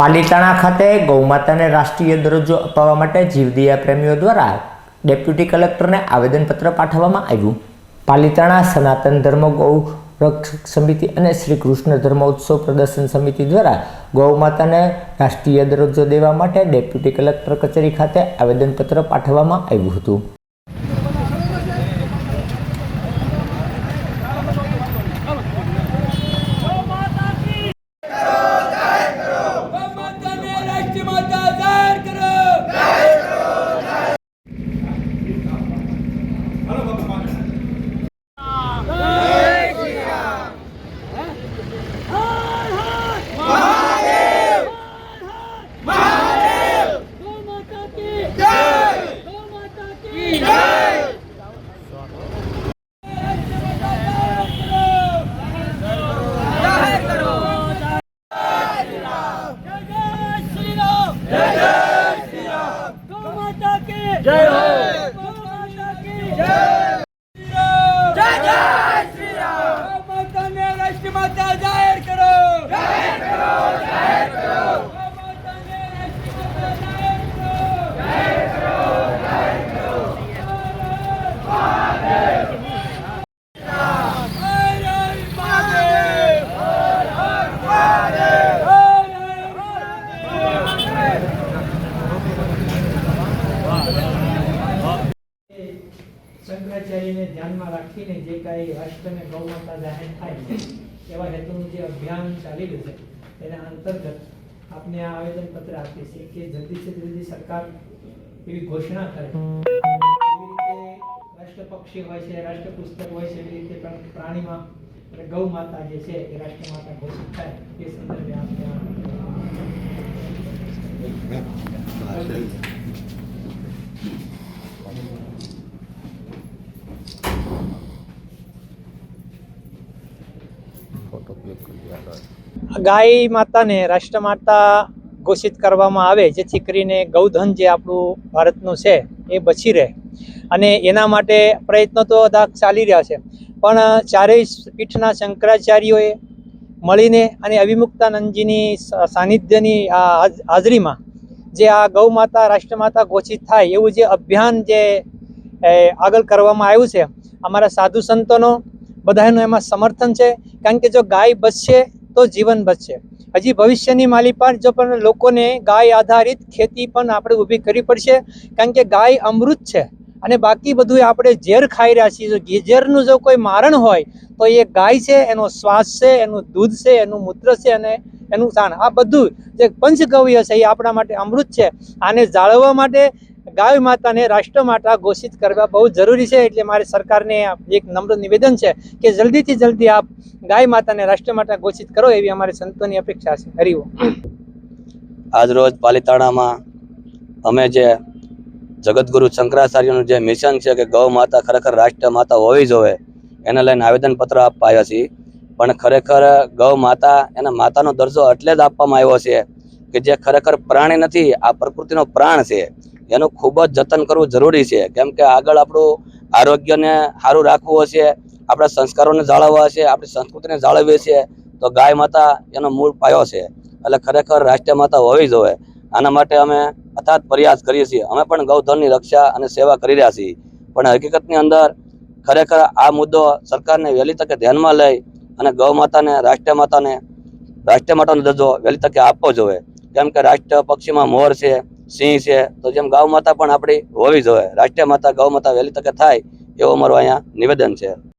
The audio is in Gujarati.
પાલીતાણા ખાતે ગૌમાતાને રાષ્ટ્રીય દરજ્જો અપાવવા માટે જીવદિયા પ્રેમીઓ દ્વારા ડેપ્યુટી કલેક્ટરને આવેદનપત્ર પાઠવવામાં આવ્યું. પાલીતાણા સનાતન ધર્મ ગૌ રક્ષક સમિતિ અને શ્રી કૃષ્ણ ધર્મ ઉત્સવ પ્રદર્શન સમિતિ દ્વારા ગૌમાતાને રાષ્ટ્રીય દરજ્જો દેવા માટે ડેપ્યુટી કલેક્ટર કચેરી ખાતે આવેદનપત્ર પાઠવવામાં આવ્યું હતું માતાને રાષ્ટ્રીય માતા જાહેર કરો જય હો જય જય શ્રી રામ માતાને રાષ્ટ્રીય માતા જાહેર કરો જાહેર કરો જાહેર કરો માતાને રાષ્ટ્રીય માતા જાહેર કરો જાહેર કરો જાહેર કરો હર હર મહાદેવ હર હર મહાદેવ હર હર મહાદેવ શંકરાચાર્યને ધ્યાનમાં રાખીને જે કાંઈ રાષ્ટ્રને ગૌમાતા જાહેર થાય એવા હેતુનું જે અભિયાન ચાલી રહ્યું છે, એના અંતર્ગત આપને આ આવેદનપત્ર આપીએ છીએ કે જલ્દીથી જલ્દી સરકાર એવી ઘોષણા કરે. એવી રીતે રાષ્ટ્ર પક્ષી હોય છે રાષ્ટ્ર પુસ્તક હોય છે, એવી રીતે પ્રાણીમાં ગૌ માતા જે છે એ રાષ્ટ્ર માતા ઘોષિત થાય, એ સંદર્ભે આપને આ ગાય માતાને રાષ્ટ્રમાતા ઘોષિત કરવામાં આવે, જેથી કરીને ગૌધન જે આપણું ભારતનું છે, એ બચી રહે. અને એના માટે પ્રયત્નો તો બધા ચાલી રહ્યા છે. પણ ચારેય પીઠના શંકરાચાર્યોએ મળીને અને અવિમુક્તાનંદજીની સાનિધ્યની હાજરીમાં જે આ ગૌ માતા રાષ્ટ્રમાતા ઘોષિત થાય એવું જે અભિયાન જે આગળ કરવામાં આવ્યું છે, અમારા સાધુ સંતોનો બધાનું એમાં સમર્થન છે. કારણ કે જો ગાય બચશે તો જીવન બચશે હજી ભવિષ્યની માલી પણ જો પણ લોકોને ગાય આધારિત ખેતી પણ આપણે ઊભી કરવી પડશે, કારણ કે ગાય અમૃત છે અને બાકી બધું આપણે ઝેર ખાઈ રહ્યા છીએ. જો ઝેરનું જો કોઈ મારણ હોય, તો એ ગાય છે, એનો શ્વાસ છે, એનું દૂધ છે, એનું મૂત્ર છે અને એનું સાણ. આ બધું જે પંચગવ્ય છે એ આપણા માટે અમૃત છે. આને જાળવવા માટે ગાય માતાને રાષ્ટ્ર માતા ઘોષિત કરવા બહુ જરૂરી છે, એટલે મારે સરકારને એક નમ્ર નિવેદન છે કે જલ્દીથી જલ્દી આપ ગાય માતાને રાષ્ટ્ર માતા ઘોષિત કરો એવી અમારી સંતોની અપેક્ષા છે. હરિઓ આજરોજ પાલિતાણામાં અમે જે જગતગુરુ શંકરાચાર્યનું જે મિશન છે કે ગૌ માતા ખરેખર રાષ્ટ્ર માતા હોવી જોઈએ એને લઈને આવેદનપત્ર આપવા આવ્યા છીએ. પણ ખરેખર ગૌ માતા એના માતાનો દરજ્જો એટલે જ આપવામાં આવ્યો છે કે જે ખરેખર પ્રાણી નથી, આ પ્રકૃતિનો પ્રાણ છે. એનું ખૂબ જ જતન કરવું જરૂરી છે. કેમ કે આગળ આપણું આરોગ્યને સારું રાખવું હશે, આપણા સંસ્કારોને જાળવવા હશે, આપણી સંસ્કૃતિને જાળવવી છે તો ગાય માતા એનો મૂળ પાયો છે. એટલે ખરેખર રાષ્ટ્રીય માતા હોવી જોઈએ. આના માટે અમે અથાત પ્રયાસ કરીએ છીએ. અમે પણ ગૌધનની રક્ષા અને સેવા કરી રહ્યા છીએ. પણ હકીકતની અંદર ખરેખર આ મુદ્દો સરકારને વહેલી તકે ધ્યાનમાં લઈ અને ગૌ માતાને, રાષ્ટ્રીય માતાને, રાષ્ટ્રીય માતાનો દરજ્જો વહેલી તકે આપવો જોઈએ. કેમ કે રાષ્ટ્રીય પક્ષીમાં મોર છે સિંહ છે. તો જેમ ગૌ માતા પણ આપણી હોવી જોઈએ. રાષ્ટ્રીય માતા ગૌ માતા વહેલી તકે થાય એવું અમારું અહીંયા નિવેદન છે.